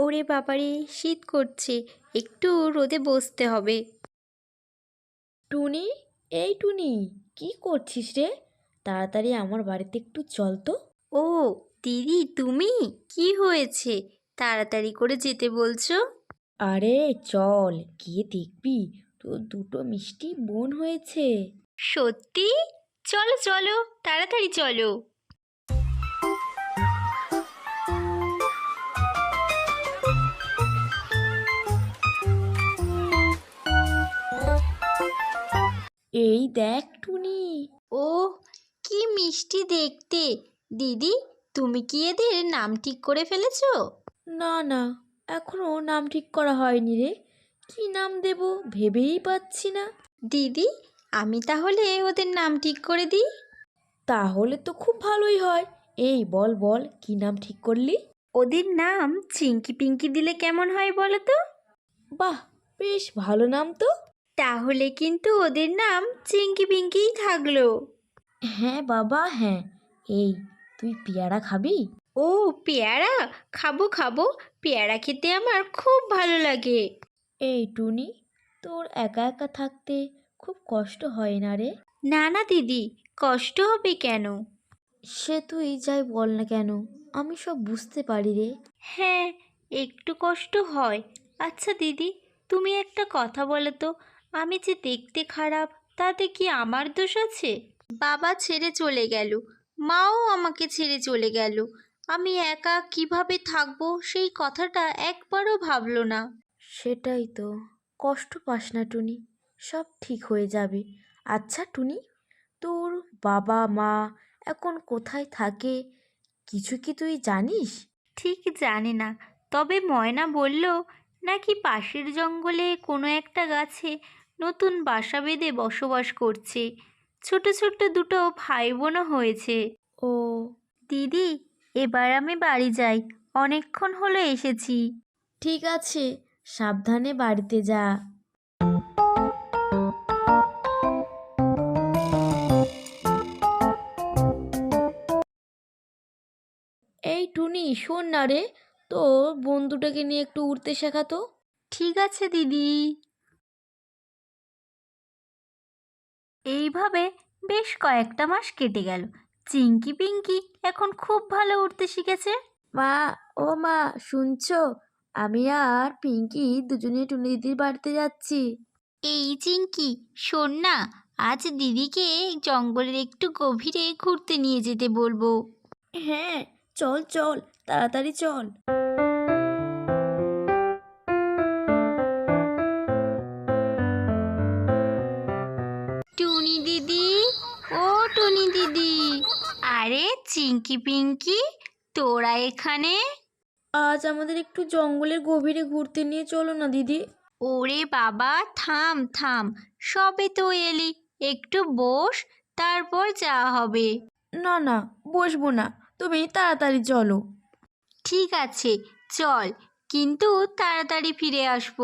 ওরে বাবারে শীত করছে একটু রোদে বসতে হবে। টুনি এই টুনি কি করছিস রে? তাড়াতাড়ি আমার বাড়িতে একটু চল তো। ও দিদি তুমি? কি হয়েছে? তাড়াতাড়ি করে যেতে বলছো? আরে চল গিয়ে দেখবি তোর দুটো মিষ্টি বোন হয়েছে। সত্যি? চলো চলো তাড়াতাড়ি চলো। এই দেখ টুনি। ও কি মিষ্টি দেখতে। দিদি তুমি কি এদের নাম ঠিক করে ফেলেছ? না না এখনও নাম ঠিক করা হয়নি রে। কি নাম দেব ভেবেই পাচ্ছি না। দিদি আমি তাহলে ওদের নাম ঠিক করে দিই? তাহলে তো খুব ভালোই হয়। এই বল বল কি নাম ঠিক করলি? ওদের নাম চিঙ্কি পিঙ্কি দিলে কেমন হয় বলো তো? বাহ বেশ ভালো নাম তো। তাহলে কিন্তু ওদের নাম চিঙ্কি পিঙ্কিই থাকল। হ্যাঁ বাবা হ্যাঁ। এই তুই পেয়ারা খাবি? ও পেয়ারা? খাব খাব। পেয়ারা খেতে আমার খুব ভালো লাগে। এই টুনি তোর একা একা থাকতে খুব কষ্ট হয় না রে? না না দিদি কষ্ট হবে কেন? সে তুই যাই বল না কেন আমি সব বুঝতে পারি রে। হ্যাঁ একটু কষ্ট হয়। আচ্ছা দিদি তুমি একটা কথা বলো তো আমি যে দেখতে খারাপ তাতে কি আমার দোষ আছে? বাবা ছেড়ে চলে গেল। মাও আমাকে ছেড়ে চলে গেল। আমি একা কীভাবে থাকব? সেই কথাটা একবারও ভাবলো না। সেটাই তো। কষ্ট পাস না টুনি। সব ঠিক হয়ে যাবে। আচ্ছা টুনি তোর বাবা মা এখন কোথায় থাকে? কিছু কি তুই জানিস? ঠিক জানি না। তবে ময়না বলল নাকি পাশের জঙ্গলে কোনো একটা গাছে নতুন বাসা বেঁধে বসবাস করছে। ছোট ছোট দুটো ভাই বোনও হয়েছে। ও দিদি এবার আমি বাড়ি যাই। অনেকক্ষণ হলো এসেছি। ঠিক আছে সাবধানে বাড়িতে যা। এই টুনি শোন না রে। তোর বন্ধুটাকে নিয়ে একটু উড়তে শেখাতো ঠিক আছে দিদি। এইভাবে বেশ কয়েকটা মাস কেটে গেল। চিঙ্কি পিঙ্কি এখন খুব ভালো উঠতে শিখেছে। মা ও মা শুনছো? আমি আর পিঙ্কি দুজনে টুনি দিদির বাড়িতে যাচ্ছি। এই চিঙ্কি শোন না আজ দিদিকে জঙ্গলের একটু গভীরে ঘুরতে নিয়ে যেতে বলব। হ্যাঁ চল চল তাড়াতাড়ি চল। চিঙ্কি পিঙ্কি তোরা এখানে? আজ আমাদের একটু জঙ্গলের গভীরে ঘুরতে নিয়ে চলো না দিদি। ওরে বাবা থাম থাম। সবে তো এলি। একটু বস তারপর যা হবে। না না বসবো না। তুমি তাড়াতাড়ি চলো। ঠিক আছে চল। কিন্তু তাড়াতাড়ি ফিরে আসব।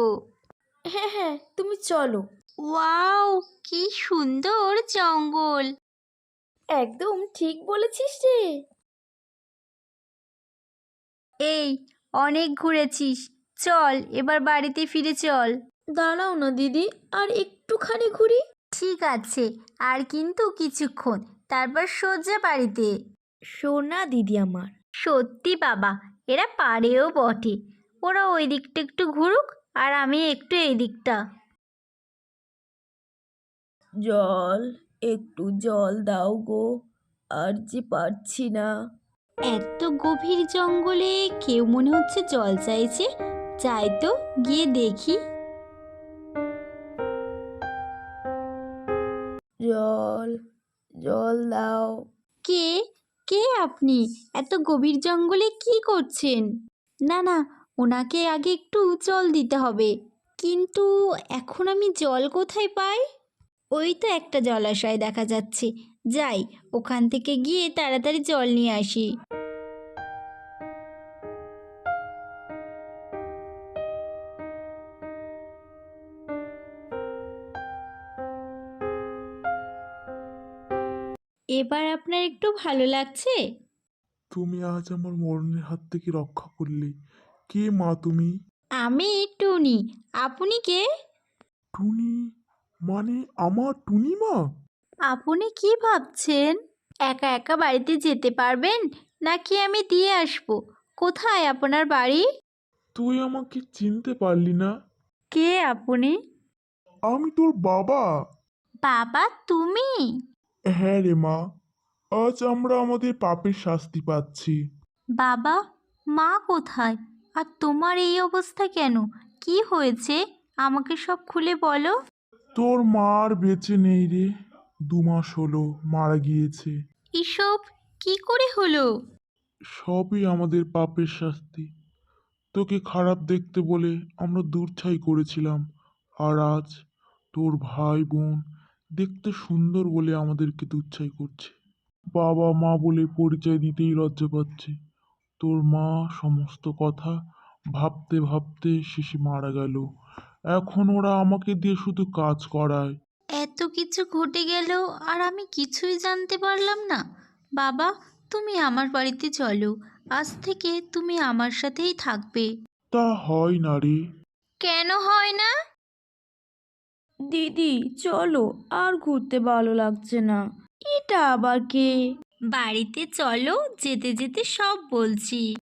হ্যাঁ হ্যাঁ তুমি চলো। ওয়াও কি সুন্দর জঙ্গল। একদম ঠিক বলেছিস রে। এই অনেক ঘুরেছিস। চল এবার বাড়িতে ফিরে চল। দাঁড়াও না দিদি আর একটুখানি ঘুরি। ঠিক আছে আর কিন্তু কিছুক্ষণ তারপর সোজা বাড়িতে। সোনা দিদি আমার। সত্যি বাবা এরা পারেও বটে। ওরা ওই দিকটা একটু ঘুরুক আর আমি একটু এই দিকটা। জল। একটু জল দাও গো আর যে পারছি না। এত গভীর জঙ্গলে কেউ মনে হচ্ছে জল চাইছে? চাই তো গিয়ে দেখি। জল জল দাও। কে? কে আপনি? এত গভীর জঙ্গলে কি করছেন? না না ওনাকে আগে একটু জল দিতে হবে। কিন্তু এখন আমি জল কোথায় পাই? ওই তো একটা জলাশয় দেখা যাচ্ছে। যাই ওখান থেকে গিয়ে তাড়াতাড়ি জল নিয়ে আসি। এবার আপনার একটু ভালো লাগছে? তুমি আজ আমার মরণের হাত থেকে রক্ষা করলে। কে মা তুমি? আমি টুনি। আপনি কে? টুনি? মানে আমার টুনি মা আপনি কি ভাবছেন? একা একা বাড়িতে যেতে পারবেন নাকি আমি দিয়ে আসব? কোথায় আপনার বাড়ি? তুই আমাকে চিনতে পারলি না। কে আপনি? আমি তোর বাবা। বাবা তুমি? হ্যাঁ রে মা আজ আমরা আমাদের পাপের শাস্তি পাচ্ছি। বাবা মা কোথায়? আর তোমার এই অবস্থা কেন? কি হয়েছে? আমাকে সব খুলে বলো। তোর মা আর বেঁচে নেই রে। দু মাস হলো মারা গিয়েছে। এসব কি করে হলো? সবই আমাদের পাপের শাস্তি। তোকে খারাপ দেখতে বলে আমরা দূর ছাই করেছিলাম। আর আজ তোর ভাই বোন দেখতে সুন্দর বলে আমাদেরকে দুচ্ছাই করছে। বাবা মা বলে পরিচয় দিতেই লজ্জা পাচ্ছে। তোর মা সমস্ত কথা ভাবতে ভাবতে শেষে মারা গেল। এখন ওরা আমাকে দিয়ে শুধু কাজ করায়। এত কিছু ঘটে গেল আর আমি কিছুই জানতে পারলাম না। বাবা তুমি আমার বাড়িতে চলো। আজ থেকে তুমি আমার সাথেই থাকবে। তা হয় না রে। কেন হয় না? দিদি চলো আর ঘুরতে ভালো লাগছে না। এটা আবার কে? বাড়িতে চলো যেতে যেতে সব বলছি।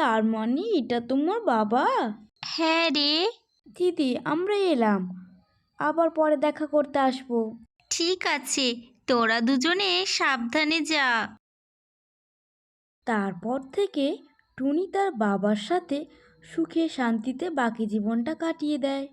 তার মানে এটা তোমার বাবা। হ্যাঁ রে। দিদি আমরা এলাম। আবার পরে দেখা করতে আসব। ঠিক আছে তোরা দুজনে সাবধানে যা। তারপর থেকে টুনি তার বাবার সাথে সুখে শান্তিতে বাকি জীবনটা কাটিয়ে দেয়।